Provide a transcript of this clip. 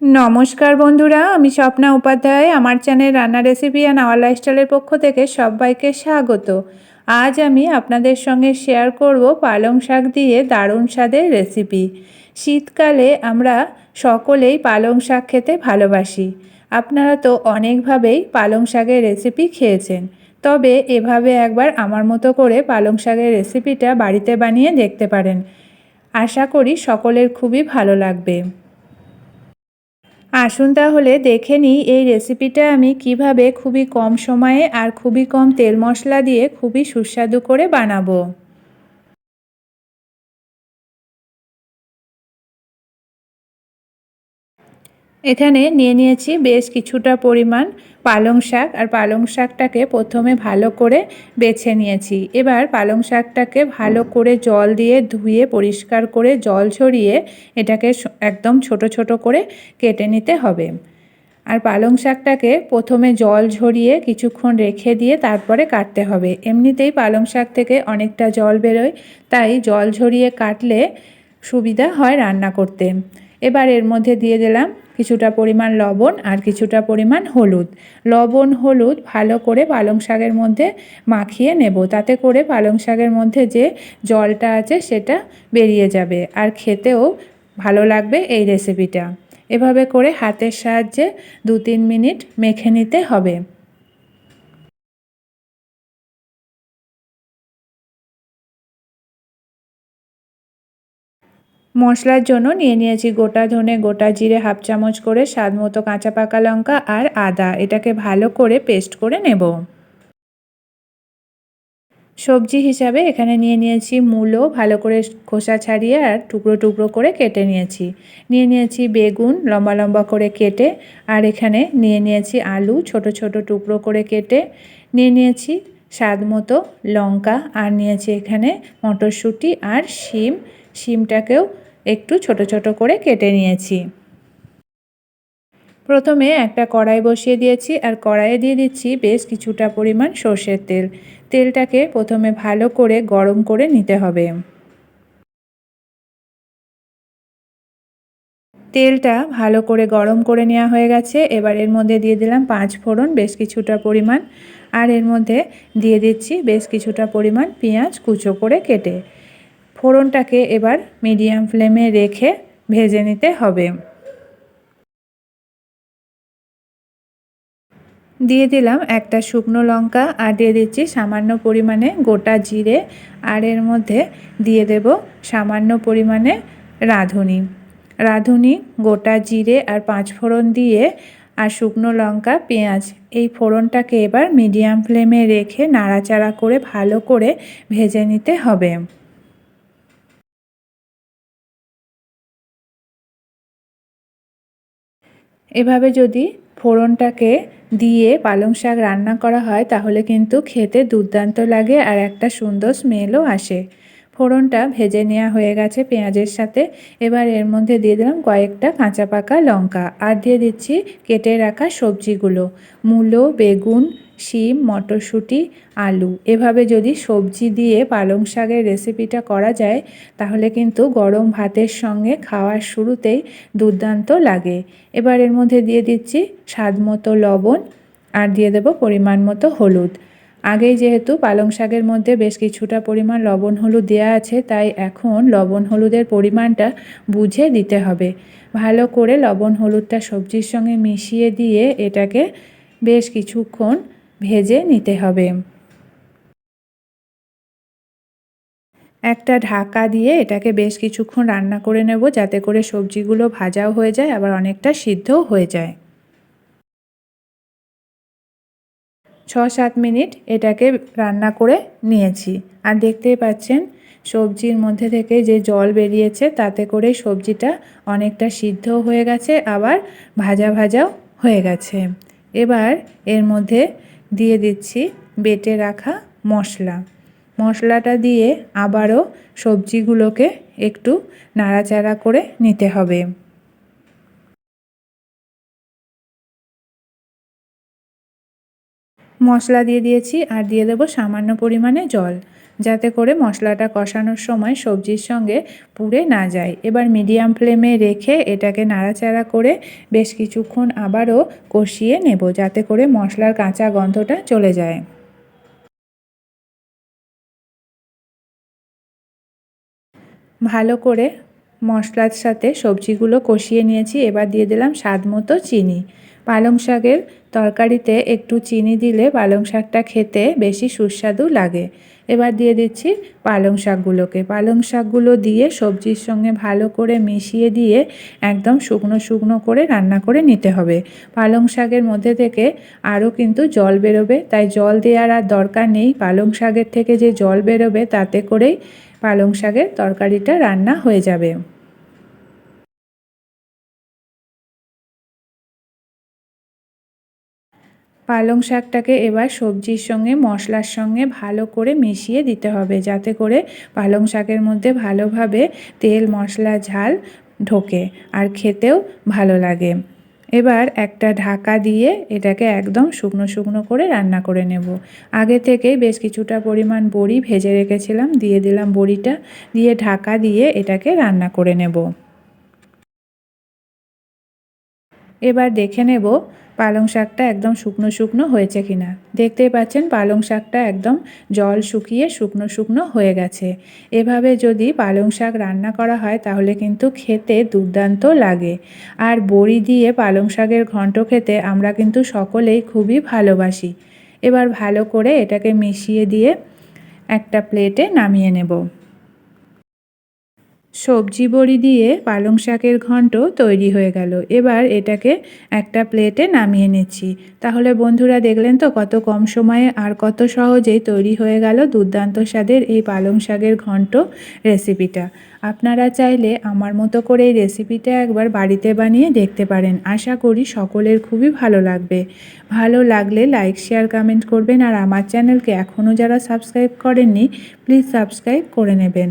নমস্কার বন্ধুরা, আমি স্বপ্না উপাধ্যায়। আমার চ্যানেল রান্না রেসিপি অ্যান্ড আওয়ার লাইফস্টাইলের পক্ষ থেকে সবাইকে স্বাগত। আজ আমি আপনাদের সঙ্গে শেয়ার করব পালং শাক দিয়ে দারুণ স্বাদের রেসিপি। শীতকালে আমরা সকলেই পালং শাক খেতে ভালোবাসি। আপনারা তো অনেকভাবেই পালং শাকের রেসিপি খেয়েছেন। তবে এভাবে একবার আমার মতো করে পালং শাকের রেসিপিটা বাড়িতে বানিয়ে দেখতে পারেন। আশা করি সকলের খুবই ভালো লাগবে। আসুন তাহলে দেখে নিই এই রেসিপিটা আমি কীভাবে খুবই কম সময়ে আর খুবই কম তেল মশলা দিয়ে খুবই সুস্বাদু করে বানাবো। এখানে নিয়ে নিয়েছি বেশ কিছুটা পরিমাণ পালং শাক আর পালং শাকটাকে প্রথমে ভালো করে বেছে নিয়েছি। এবার পালং শাকটাকে ভালো করে জল দিয়ে ধুয়ে, পরিষ্কার করে জল ছড়িয়ে এটাকে একদম ছোট ছোট করে কেটে নিতে হবে। আর পালং শাকটাকে প্রথমে জল ঝরিয়ে কিছুক্ষণ রেখে দিয়ে তারপরে কাটতে হবে। এমনিতেই পালং শাক থেকে অনেকটা জল বেরোয়, তাই জল ঝরিয়ে কাটলে সুবিধা হয় রান্না করতে। এবার এর মধ্যে দিয়ে দিলাম কিছুটা পরিমাণ লবণ আর কিছুটা পরিমাণ হলুদ। লবণ, হলুদ ভালো করে পালং শাকের মধ্যে মাখিয়ে নেব। তাতে করে পালং শাকের মধ্যে যে জলটা আছে সেটা বেরিয়ে যাবে। আর খেতেও ভালো লাগবে এই রেসিপিটা এভাবে করে হাতের সাহায্যে দু তিন মিনিট মেখে নিতে হবে। মশলার জন্য নিয়ে নিয়েছি গোটা ধনে, গোটা জিরে, হাফ চামচ করে স্বাদ মতো কাঁচা পাকা লঙ্কা আর আদা। এটাকে ভালো করে পেস্ট করে নেব। সবজি হিসাবে এখানে নিয়ে নিয়েছি মূলো, ভালো করে খোসা ছাড়িয়ে আর টুকরো টুকরো করে কেটে নিয়েছি। নিয়ে নিয়েছি বেগুন, লম্বা লম্বা করে কেটে আর এখানে নিয়ে নিয়েছি আলু, ছোট ছোট টুকরো করে কেটে। নিয়ে নিয়েছি স্বাদ মতো লঙ্কা আর নিয়েছি এখানে মটরশুঁটি আর শিম। শিমটাকেও একটু ছোট ছোট করে কেটে নিয়েছি। প্রথমে একটা কড়াই বসিয়ে দিয়েছি আর কড়াইয়ে দিয়ে দিচ্ছি বেশ কিছুটা পরিমাণ সর্ষের তেল। তেলটাকে প্রথমে ভালো করে গরম করে নিতে হবে। তেলটা ভালো করে গরম করে নেওয়া হয়ে গেছে। এবার এর মধ্যে দিয়ে দিলাম পাঁচ ফোড়ন, বেশ কিছুটা পরিমাণ। আর এর মধ্যে দিয়ে দিচ্ছি বেশ কিছুটা পরিমাণ পেঁয়াজ কুচো করে কেটে। ফোড়নটাকে এবার মিডিয়াম ফ্লেমে রেখে ভেজে নিতে হবে। দিয়ে দিলাম একটা শুকনো লঙ্কা আর দিয়ে দিচ্ছি সামান্য পরিমাণে গোটা জিরে আর এর মধ্যে দিয়ে দেব সামান্য পরিমাণে রাঁধুনি। রাঁধুনি, গোটা জিরে আর পাঁচ ফোড়ন দিয়ে আর শুকনো লঙ্কা, পেঁয়াজ এই ফোড়নটাকে এবার মিডিয়াম ফ্লেমে রেখে নাড়াচাড়া করে ভালো করে ভেজে নিতে হবে। এভাবে যদি ফোড়নটাকে দিয়ে পালং শাক রান্না করা হয়, তাহলে কিন্তু খেতে দুর্দান্ত লাগে আর একটা সুন্দর স্মেলও আসে। ফোড়নটা ভেজে নেওয়া হয়ে গেছে পেঁয়াজের সাথে। এবার এর মধ্যে দিয়ে দিলাম কয়েকটা কাঁচা পাকা লঙ্কা। আর দিয়ে দিচ্ছি কেটে রাখা সবজিগুলো। মূলো, বেগুন শিম, মটরশুঁটি, আলু। এভাবে যদি সবজি দিয়ে পালং শাকের রেসিপিটা করা যায়, তাহলে কিন্তু গরম ভাতের সঙ্গে খাওয়ার শুরুতেই দুর্দান্ত লাগে। এবার এর মধ্যে দিয়ে দিচ্ছি স্বাদ মতো লবণ আর দিয়ে দেব পরিমাণ মতো হলুদ। আগেই যেহেতু পালং শাকের মধ্যে বেশ কিছুটা পরিমাণ লবণ হলুদ দেওয়া আছে, তাই এখন লবণ হলুদের পরিমাণটা বুঝে দিতে হবে। ভালো করে লবণ হলুদটা সবজির সঙ্গে মিশিয়ে দিয়ে এটাকে বেশ কিছুক্ষণ ভেজে নিতে হবে। একটা ঢাকা দিয়ে এটাকে বেশ কিছুক্ষণ রান্না করে নেব যাতে করে সবজিগুলো ভাজাও হয়ে যায়, আবার অনেকটা সিদ্ধও হয়ে যায়। ছ সাত মিনিট এটাকে রান্না করে নিয়েছি। আর দেখতেই পাচ্ছেন, সবজির মধ্যে থেকে যে জল বেরিয়েছে, তাতে করে সবজিটা অনেকটা সিদ্ধ হয়ে গেছে, আবার ভাজা ভাজাও হয়ে গেছে। এবার এর মধ্যে দিয়ে দিচ্ছি বেটে রাখা মশলা। মশলাটা দিয়ে আবারও সবজিগুলোকে একটু নাড়াচাড়া করে নিতে হবে। মশলা দিয়ে দিয়েছি আর দিয়ে দেবো সামান্য পরিমাণে জল। যাতে করে মশলাটা কষানোর সময় সবজির সঙ্গে পুড়ে না যায়। এবার মিডিয়াম ফ্লেমে রেখে এটাকে নাড়াচাড়া করে বেশ কিছুক্ষণ আবারও কষিয়ে নেব যাতে করে মশলার কাঁচা গন্ধটা চলে যায়। ভালো করে মশলার সাথে সবজিগুলো কষিয়ে নিয়েছি। এবার দিয়ে দিলাম স্বাদ মতো চিনি। পালং শাকের তরকারিতে একটু চিনি দিলে পালং শাকটা খেতে বেশি সুস্বাদু লাগে। এবার দিয়ে দিচ্ছি পালং শাকগুলোকে। পালং শাকগুলো দিয়ে সবজির সঙ্গে ভালো করে মিশিয়ে দিয়ে একদম শুকনো শুকনো করে রান্না করে নিতে হবে। পালং শাকের মধ্যে থেকে আরও কিন্তু জল বেরোবে। তাই জল দেওয়ার আর দরকার নেই। পালং শাকের থেকে যে জল বেরোবে তাতে করেই পালং শাকের তরকারিটা রান্না হয়ে যাবে। পালং শাকটাকে এবার সবজির সঙ্গে, মশলার সঙ্গে ভালো করে মিশিয়ে দিতে হবে, যাতে করে পালং শাকের মধ্যে ভালোভাবে তেল, মশলা, ঝাল ঢোকে আর খেতেও ভালো লাগে। এবার একটা ঢাকা দিয়ে এটাকে একদম শুকনো শুকনো করে রান্না করে নেব। আগে থেকেই বেশ কিছুটা পরিমাণ বড়ি ভেজে রেখেছিলাম, দিয়ে দিলাম বড়িটা, দিয়ে ঢাকা দিয়ে এটাকে রান্না করে নেব। এবার দেখে নেব পালং শাকটা একদম শুকনো শুকনো হয়েছে কিনা। দেখতেই পাচ্ছেন পালং শাকটা একদম জল শুকিয়ে শুকনো শুকনো হয়ে গেছে। এভাবে যদি পালং শাক রান্না করা হয় তাহলে কিন্তু খেতে দুর্দান্ত লাগে। আর বড়ি দিয়ে পালং শাকের ঘন্ট খেতে আমরা কিন্তু সকলেই খুবই ভালোবাসি। এবার ভালো করে এটাকে মিশিয়ে দিয়ে একটা প্লেটে নামিয়ে নেব। সবজি বড়ি দিয়ে পালং শাকের ঘন্ট তৈরি হয়ে গেল। এবার এটাকে একটা প্লেটে নামিয়ে নিচ্ছি। তাহলে বন্ধুরা দেখলেন তো কত কম সময়ে আর কত সহজেই তৈরি হয়ে গেল দুর্দান্ত স্বাদের এই পালং শাকের ঘন্ট রেসিপিটা। আপনারা চাইলে আমার মতো করে এই রেসিপিটা একবার বাড়িতে বানিয়ে দেখতে পারেন। আশা করি সকলের খুবই ভালো লাগবে। ভালো লাগলে লাইক, শেয়ার, কমেন্ট করবেন আর আমার চ্যানেলকে এখনও যারা সাবস্ক্রাইব করেননি, প্লিজ সাবস্ক্রাইব করে নেবেন।